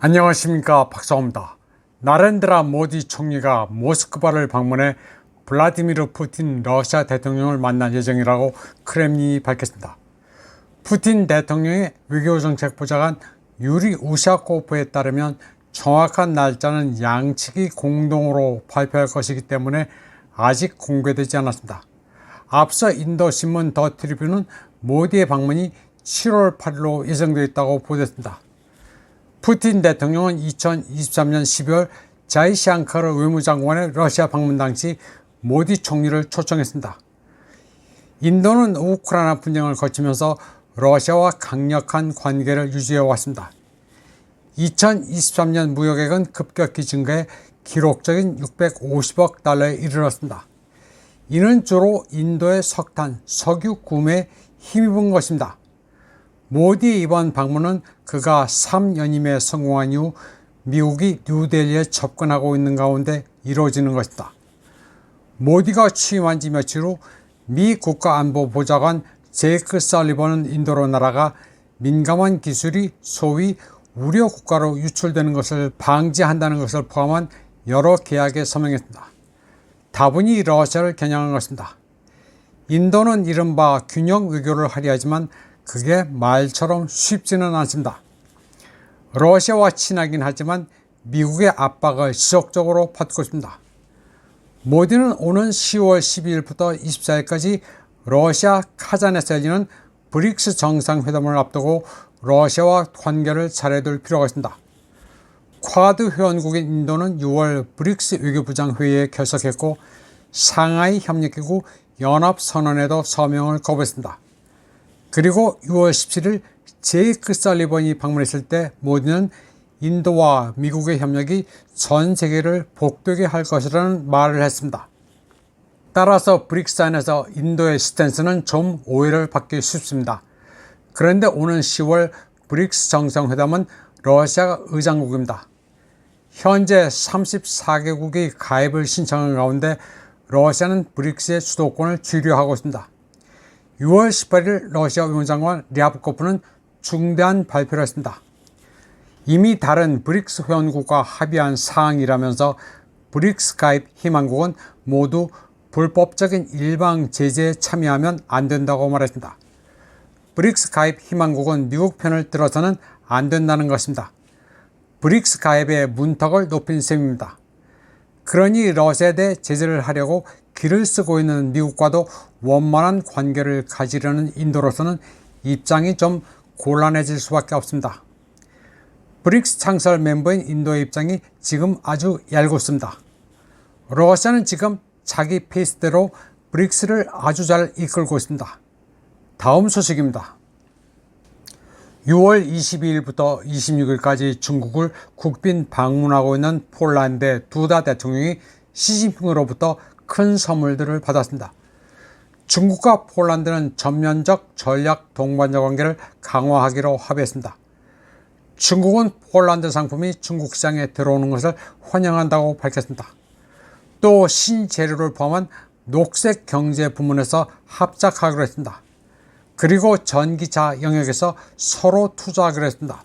안녕하십니까 박사입니다. 나렌드라 모디 총리가 모스크바를 방문해 블라디미르 푸틴 러시아 대통령을 만날 예정이라고 크렘린이 밝혔습니다. 푸틴 대통령의 외교정책 보좌관 유리 우샤코프에 따르면 정확한 날짜는 양측이 공동으로 발표할 것이기 때문에 아직 공개되지 않았습니다. 앞서 인도 신문 더 트리뷴은 모디의 방문이 7월 8일로 예정되어 있다고 보도했습니다. 푸틴 대통령은 2023년 12월 자이샹카르 외무장관의 러시아 방문 당시 모디 총리를 초청했습니다. 인도는 우크라이나 분쟁을 거치면서 러시아와 강력한 관계를 유지해 왔습니다. 2023년 무역액은 급격히 증가해 기록적인 650억 달러에 이르렀습니다. 이는 주로 인도의 석탄, 석유 구매에 힘입은 것입니다. 모디의 이번 방문은 그가 3연임에 성공한 이후 미국이 뉴델리에 접근하고 있는 가운데 이루어지는 것이다. 모디가 취임한 지 며칠 후 미 국가안보보좌관 제이크 설리번은 인도로 날아가 민감한 기술이 소위 우려 국가로 유출되는 것을 방지한다는 것을 포함한 여러 계약에 서명했습니다. 다분히 러시아를 겨냥한 것입니다. 인도는 이른바 균형 외교를 하려 하지만 그게 말처럼 쉽지는 않습니다. 러시아와 친하긴 하지만 미국의 압박을 지속적으로 받고 있습니다. 모디는 오는 10월 12일부터 24일까지 러시아 카잔에서 열리는 브릭스 정상회담을 앞두고 러시아와 관계를 잘해둘 필요가 있습니다. 쿼드 회원국인 인도는 6월 브릭스 외교부장 회의에 결석했고 상하이 협력기구 연합선언에도 서명을 거부했습니다. 그리고 6월 17일 제이크 설리번이 방문했을 때 모디는 인도와 미국의 협력이 전 세계를 복되게 할 것이라는 말을 했습니다. 따라서 브릭스 안에서 인도의 스탠스는 좀 오해를 받기 쉽습니다. 그런데 오는 10월 브릭스 정상회담은 러시아가 의장국입니다. 현재 34개국이 가입을 신청한 가운데 러시아는 브릭스의 주도권을 쥐려하고 있습니다. 6월 18일 러시아 외무장관 랴브코프는 중대한 발표를 했습니다. 이미 다른 브릭스 회원국과 합의한 사항이라면서 브릭스 가입 희망국은 모두 불법적인 일방 제재에 참여하면 안 된다고 말했습니다. 브릭스 가입 희망국은 미국 편을 들어서는 안 된다는 것입니다. 브릭스 가입의 문턱을 높인 셈입니다. 그러니 러시아에 대해 제재를 하려고 길을 쓰고 있는 미국과도 원만한 관계를 가지려는 인도로서는 입장이 좀 곤란해질 수밖에 없습니다. 브릭스 창설 멤버인 인도의 입장이 지금 아주 얄궂습니다. 러시아는 지금 자기 페이스대로 브릭스를 아주 잘 이끌고 있습니다. 다음 소식입니다. 6월 22일부터 26일까지 중국을 국빈 방문하고 있는 폴란드 두다 대통령이 시진핑으로부터 큰 선물들을 받았습니다. 중국과 폴란드는 전면적 전략 동반자 관계를 강화하기로 합의했습니다. 중국은 폴란드 상품이 중국 시장에 들어오는 것을 환영한다고 밝혔습니다. 또 신재료를 포함한 녹색 경제 부문에서 합작하기로 했습니다. 그리고 전기차 영역에서 서로 투자하기로 했습니다.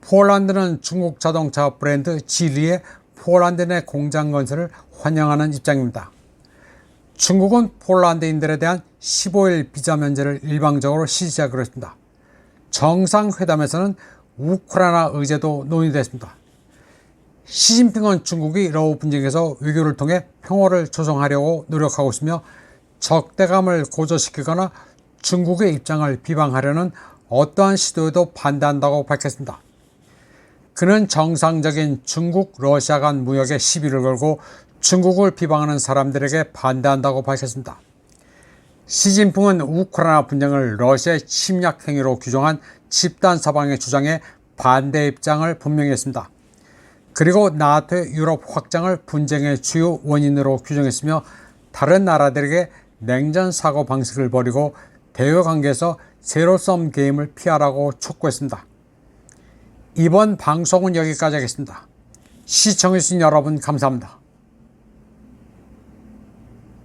폴란드는 중국 자동차 브랜드 지리의 폴란드 내 공장 건설을 환영하는 입장입니다. 중국은 폴란드인들에 대한 15일 비자 면제를 일방적으로 실시하기로 했습니다. 정상회담에서는 우크라이나 의제도 논의됐습니다. 시진핑은 중국이 러우 분쟁에서 외교를 통해 평화를 조성하려고 노력하고 있으며 적대감을 고조시키거나 중국의 입장을 비방하려는 어떠한 시도에도 반대한다고 밝혔습니다. 그는 정상적인 중국 러시아 간 무역에 시비를 걸고 중국을 비방하는 사람들에게 반대한다고 밝혔습니다. 시진핑은 우크라이나 분쟁을 러시아의 침략 행위로 규정한 집단 사방의 주장에 반대 입장을 분명히 했습니다. 그리고 나토의 유럽 확장을 분쟁의 주요 원인으로 규정했으며 다른 나라들에게 냉전 사고 방식을 버리고 대외 관계에서 제로섬 게임을 피하라고 촉구했습니다. 이번 방송은 여기까지 하겠습니다. 시청해주신 여러분 감사합니다.